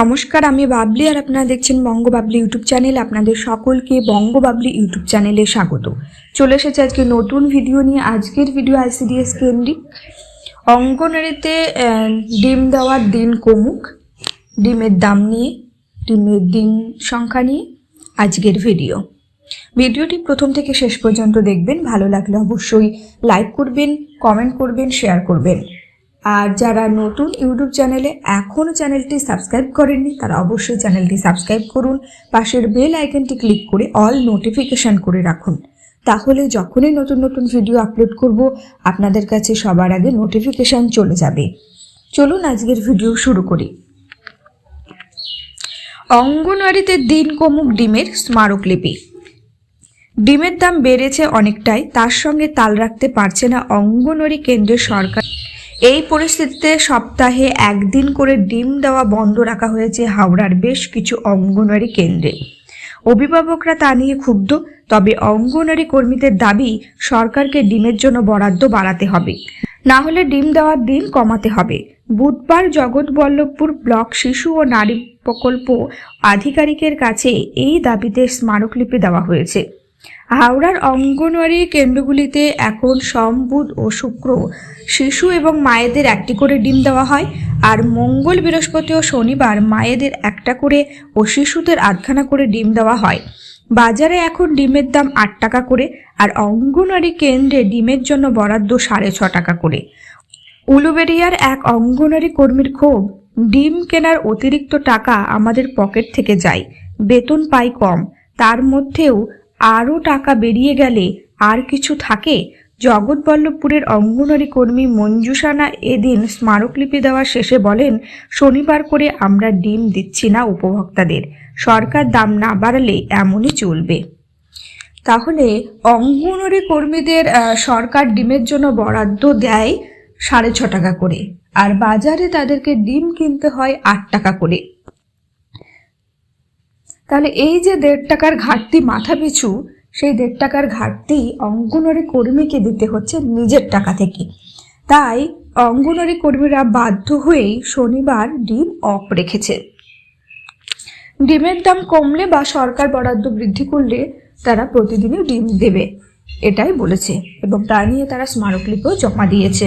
নমস্কার, আমি বাবলি আর আপনারা দেখছেন বঙ্গবাবলি ইউটিউব চ্যানেল। আপনাদের সকলকে বঙ্গবাবলি ইউটিউব চ্যানেলে স্বাগত। চলে এসেছে আজকে নতুন ভিডিও নিয়ে। আজকের ভিডিও আইসিডিএস কেন্দ্রিক। অঙ্গনারীতে ডিম দেওয়ার দিন কমুক। ডিমের দাম নিয়ে, ডিমের দিন সংখ্যা নিয়ে আজকের ভিডিও। ভিডিওটি প্রথম থেকে শেষ পর্যন্ত দেখবেন। ভালো লাগলে অবশ্যই লাইক করবেন, কমেন্ট করবেন, শেয়ার করবেন। আর যারা নতুন ইউটিউব চ্যানেলে এখনও চ্যানেলটি সাবস্ক্রাইব করেননি, তারা অবশ্যই চ্যানেলটি সাবস্ক্রাইব করুন, পাশের বেল আইকনটি ক্লিক করে অল নোটিফিকেশন করে রাখুন। তাহলে যখনই নতুন নতুন ভিডিও আপলোড করব, আপনাদের কাছে সবার আগে নোটিফিকেশন চলে যাবে। চলুন আজকের ভিডিও শুরু করি। অঙ্গনওয়াড়িতে দিন কমুক ডিমের স্মারকলিপি ডিমের দাম বেড়েছে অনেকটাই, তার সঙ্গে তাল রাখতে পারছে না অঙ্গনওয়াড়ি কেন্দ্রের সরকার। এই পরিস্থিতিতে সপ্তাহে একদিন করে ডিম দেওয়া বন্ধ রাখা হয়েছে হাওড়ার বেশ কিছু অঙ্গনওয়াড়ি কেন্দ্রে। অভিভাবকরা তা নিয়ে ক্ষুব্ধ, তবে অঙ্গনওয়াড়ি কর্মীদের দাবি সরকারকে ডিমের জন্য বরাদ্দ বাড়াতে হবে। না হলে ডিম দেওয়ার দিন কমাতে হবে। বুধবার জগৎবল্লভপুর ব্লক শিশু ও নারী প্রকল্প আধিকারিকের কাছে এই দাবিতে স্মারকলিপি দেওয়া হয়েছে। হাওড়ার অঙ্গনওয়াড়ি কেন্দ্রগুলিতে এখন সোম, বুধ ও শুক্র শিশু এবং মায়েদের একটি করে ডিম দেওয়া হয়। আর মঙ্গল, বৃহস্পতি ও শনিবার মায়েদের একটা করে ও শিশুদের আধখানা করে ডিম দেওয়া হয়। বাজারে এখন ডিমের দাম আট টাকা করে আর অঙ্গনওয়াড়ি কেন্দ্রে ডিমের জন্য বরাদ্দ সাড়ে ছ টাকা করে। উলুবেরিয়ার এক অঙ্গনওয়াড়ি কর্মীর ক্ষোভ, ডিম কেনার অতিরিক্ত টাকা আমাদের পকেট থেকে যায়, বেতন পাই কম, তার মধ্যেও আরও টাকা বেরিয়ে গেলে আর কিছু থাকে? জগৎবল্লভপুরের অঙ্গনওয়াড়ি কর্মী মঞ্জুসানা এদিন স্মারকলিপি দেওয়ার শেষে বলেন, শনিবার করে আমরা ডিম দিচ্ছি না উপভোক্তাদের। সরকার দাম না বাড়ালে এমনই চলবে। তাহলে অঙ্গনওয়াড়ি কর্মীদের সরকার ডিমের জন্য বরাদ্দ দেয় সাড়ে ছ টাকা করে। আর বাজারে তাদেরকে ডিম কিনতে হয় আট টাকা করে। তাহলে এই যে দেড় টাকার ঘাটতি মাথা পিছু, সেই দেড় টাকার ঘাটতি অঙ্গনওয়াড়ি কর্মীকে দিতে হচ্ছে নিজের টাকা থেকে। তাই অঙ্গনওয়াড়ি কর্মীরা বাধ্য হয়েই শনিবার ডিম অফ রেখেছে। ডিমের দাম কমলে বা সরকার বরাদ্দ বৃদ্ধি করলে তারা প্রতিদিনই ডিম দেবে, এটাই বলেছে এবং তা নিয়ে তারা স্মারকলিপিও জমা দিয়েছে।